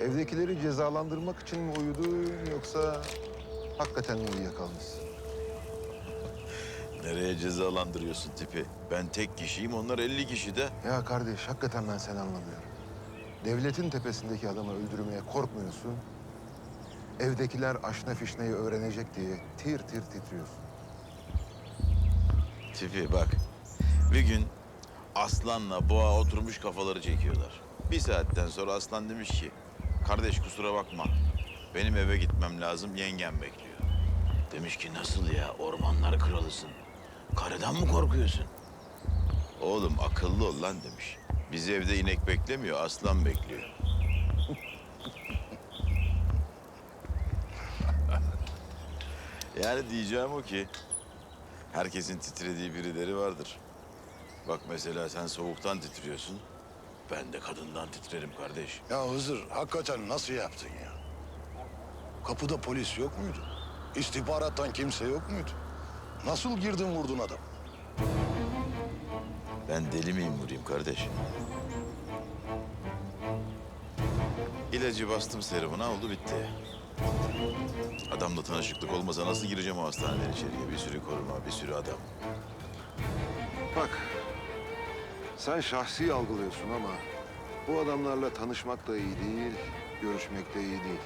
Evdekileri cezalandırmak için mi uyudun yoksa hakikaten mi uyuyakalmışsın? Nereye cezalandırıyorsun tipi? Ben tek kişiyim, onlar 50 kişi de. Ya kardeş hakikaten ben seni anlamıyorum. Devletin tepesindeki adamı öldürmeye korkmuyorsun. Evdekiler aşna fişneyi öğrenecek diye tir tir titriyorsun. Tipi bak, bir gün Aslan'la Boğa oturmuş kafaları çekiyorlar. Bir saatten sonra Aslan demiş ki, kardeş kusura bakma, benim eve gitmem lazım, yengem bekliyor. Demiş ki nasıl ya, ormanlar kralısın. Karıdan mı korkuyorsun? Oğlum akıllı ol lan demiş. Bizi evde inek beklemiyor, aslan bekliyor. yani diyeceğim o ki, herkesin titrediği birileri vardır. Bak mesela sen soğuktan titriyorsun, ben de kadından titrerim kardeş. Ya Hızır hakikaten nasıl yaptın ya? Kapıda polis yok muydu? İstihbarattan kimse yok muydu? Nasıl girdin vurdun adam? Ben deli miyim vurayım kardeş? İlacı bastım serumuna oldu bitti. Adamla tanışıklık olmasa nasıl gireceğim o hastaneden içeriye? Bir sürü koruma, bir sürü adam. Bak, sen şahsi algılıyorsun ama bu adamlarla tanışmak da iyi değil, görüşmek de iyi değil.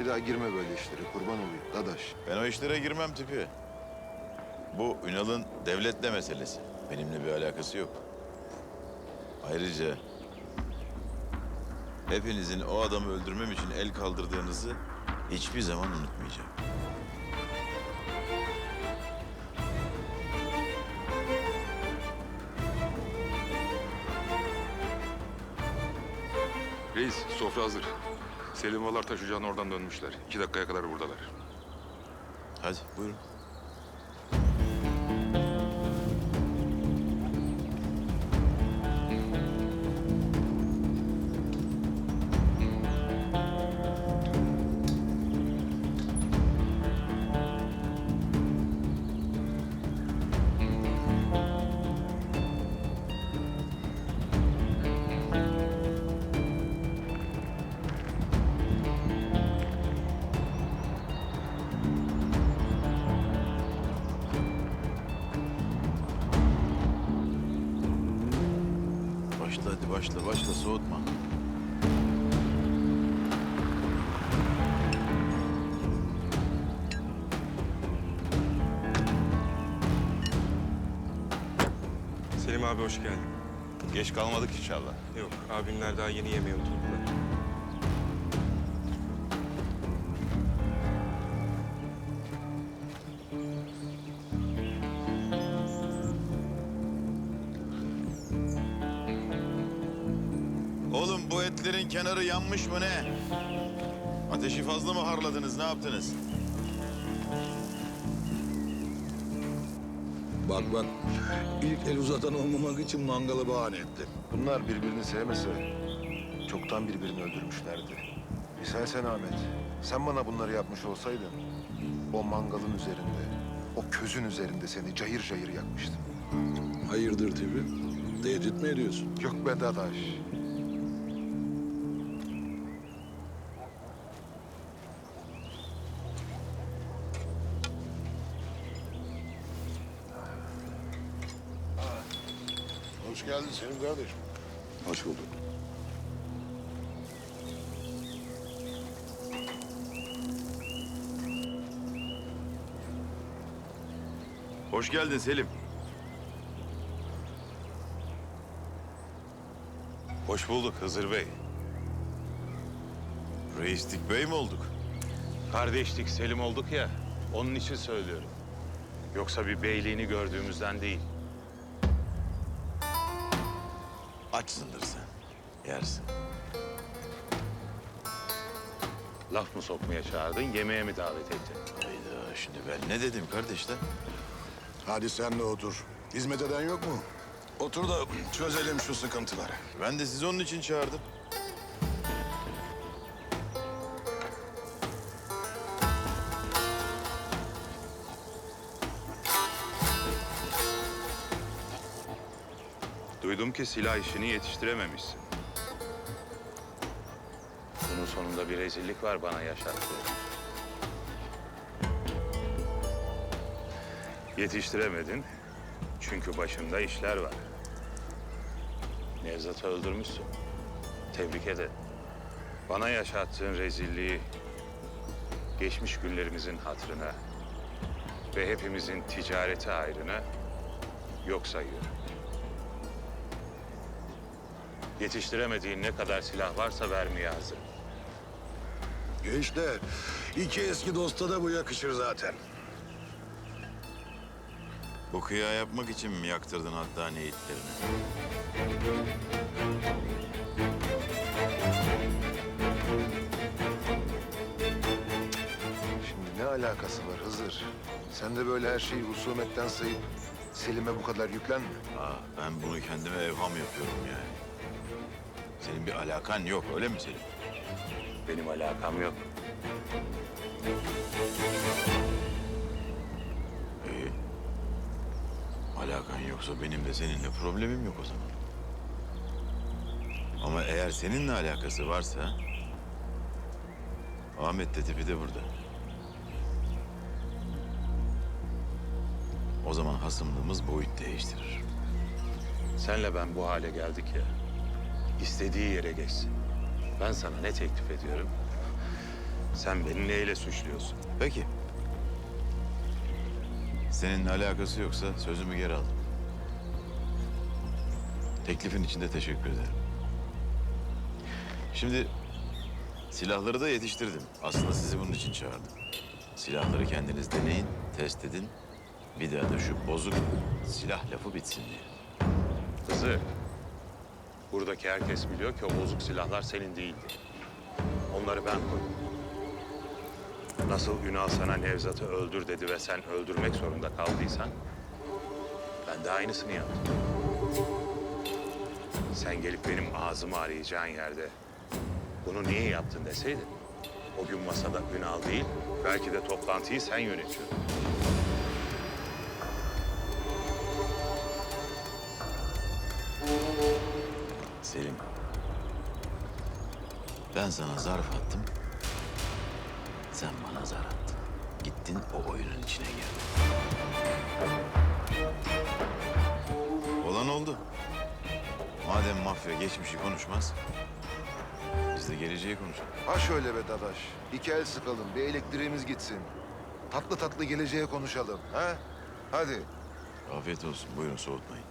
Bir daha girme böyle işlere, kurban olayım dadaş. Ben o işlere girmem tipi. Bu Ünal'ın devletle meselesi. Benimle bir alakası yok. Ayrıca hepinizin o adamı öldürmem için el kaldırdığınızı hiçbir zaman unutmayacağım. Reis, sofra hazır. Selim Valar taş oradan dönmüşler. İki dakikaya kadar buradalar. Hadi buyurun. Hadi başla başla soğutma. Selim abi hoş geldin. Geç kalmadık inşallah. Yok abinler daha yeni yemeğe oturdular. Oğlum bu etlerin kenarı yanmış mı ne? Ateşi fazla mı harladınız ne yaptınız? Bak bak. İlk el uzatan olmamak için mangalı bahane etti. Bunlar birbirini sevmese çoktan birbirini öldürmüşlerdi. Misal sen Ahmet, sen bana bunları yapmış olsaydın o mangalın üzerinde, o közün üzerinde seni cayır cayır yakmıştım. Hayırdır tipi? Tehdit mi ediyorsun? Yok be dadaş. Selim kardeşim. Hoş bulduk. Hoş geldin Selim. Hoş bulduk Hızır Bey. Reislik bey mi olduk? Kardeşlik Selim olduk ya, onun için söylüyorum. Yoksa bir beyliğini gördüğümüzden değil. Açsındır sen. Yersin. Laf mı sokmaya çağırdın, yemeğe mi davet ettin? Hayda şimdi ben ne dedim kardeşler? Hadi sen de otur. Hizmet eden yok mu? Otur da çözelim şu sıkıntıları. Ben de sizi onun için çağırdım. Duydum ki silah işini yetiştirememişsin. Bunun sonunda bir rezillik var bana yaşattı. Yetiştiremedin. Çünkü başında işler var. Nevzat'ı öldürmüşsün. Tebrik ederim. Bana yaşattığın rezilliği geçmiş günlerimizin hatırına ve hepimizin ticareti ayrına yok sayıyorum. Yetiştiremediğin ne kadar silah varsa vermeye hazırım. Gençler, iki eski dosta da bu yakışır zaten. Bu kıya yapmak için mi yaktırdın hatta niyetlerini? Şimdi ne alakası var Hızır? Sen de böyle her şeyi husumetten sayıp Selim'e bu kadar yüklenme. Aa, ben bunu kendime evham yapıyorum yani. Senin bir alakan yok öyle mi Selim? Benim alakam yok. İyi. Alakan yoksa benim de seninle problemim yok o zaman. Ama eğer seninle alakası varsa... Ahmet de tipi de burada. O zaman hasımlığımız boyut değiştirir. Senle ben bu hale geldik ya. İstediği yere geçsin. Ben sana ne teklif ediyorum? Sen beni neyle suçluyorsun? Peki. Seninle alakası yoksa sözümü geri aldım. Teklifin için de teşekkür ederim. Şimdi silahları da yetiştirdim. Aslında sizi bunun için çağırdım. Silahları kendiniz deneyin, test edin. Bir daha da şu bozuk silah lafı bitsin diye. Kızı, buradaki herkes biliyor ki o bozuk silahlar senin değildi. Onları ben koydum. Nasıl Ünal sana Nevzat'ı öldür dedi ve sen öldürmek zorunda kaldıysan... ...ben de aynısını yaptım. Sen gelip benim ağzımı arayacağın yerde... ...bunu niye yaptın deseydin... ...o gün masada Ünal değil, belki de toplantıyı sen yönetiyordun. Selim. Ben sana zarf attım. Sen bana zar attın. Gittin o oyunun içine girdin. Olan oldu. Madem mafya geçmişi konuşmaz, biz de geleceği konuşalım. Ha şöyle be dadaş. İki el sıkalım, bir elektriğimiz gitsin. Tatlı tatlı geleceğe konuşalım. Ha? Hadi. Afiyet olsun. Buyurun soğutmayın.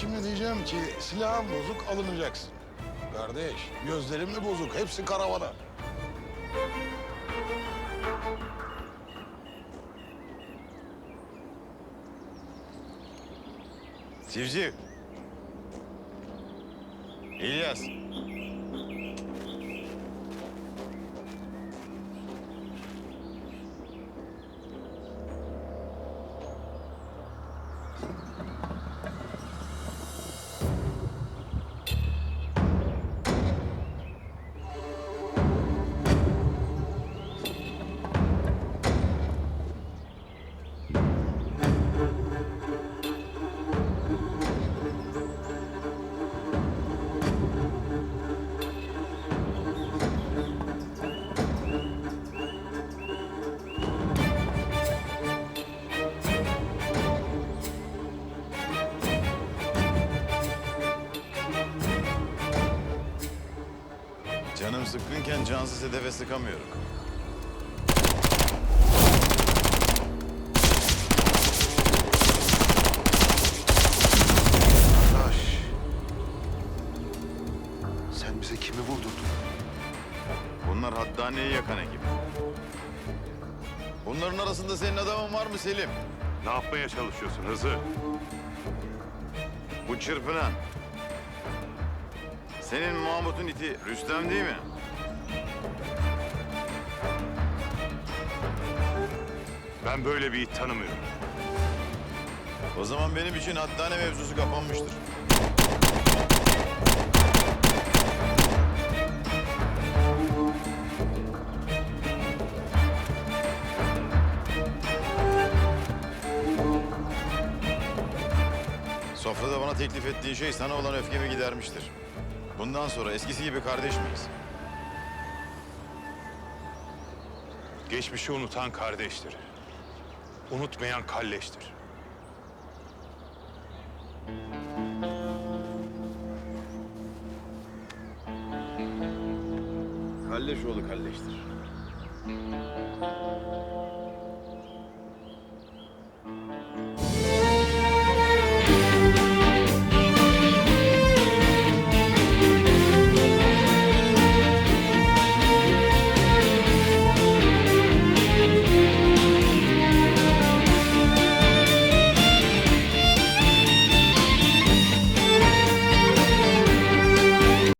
Şimdi diyeceğim ki silahın bozuk alınacaksın. Kardeş, gözlerim mi bozuk? Hepsi karavana. Civciv. İlyas. Canım sıkkınken cansız hedefe sıkamıyorum. Dadaş. Sen bize kimi vurdurdun? Bunlar Haddani'yi yakan ekip. Bunların arasında senin adamın var mı Selim? Ne yapmaya çalışıyorsun Hızır? Bu çırpınan. Senin Mahmut'un iti Rüstem değil mi? Ben böyle bir it tanımıyorum. O zaman benim için Haddani mevzusu kapanmıştır. Sofrada bana teklif ettiğin şey sana olan öfkemi gidermiştir. Bundan sonra eskisi gibi kardeş miyiz? Geçmişi unutan kardeştir. Unutmayan kalleştir. Kalleş oğlu kalleştir.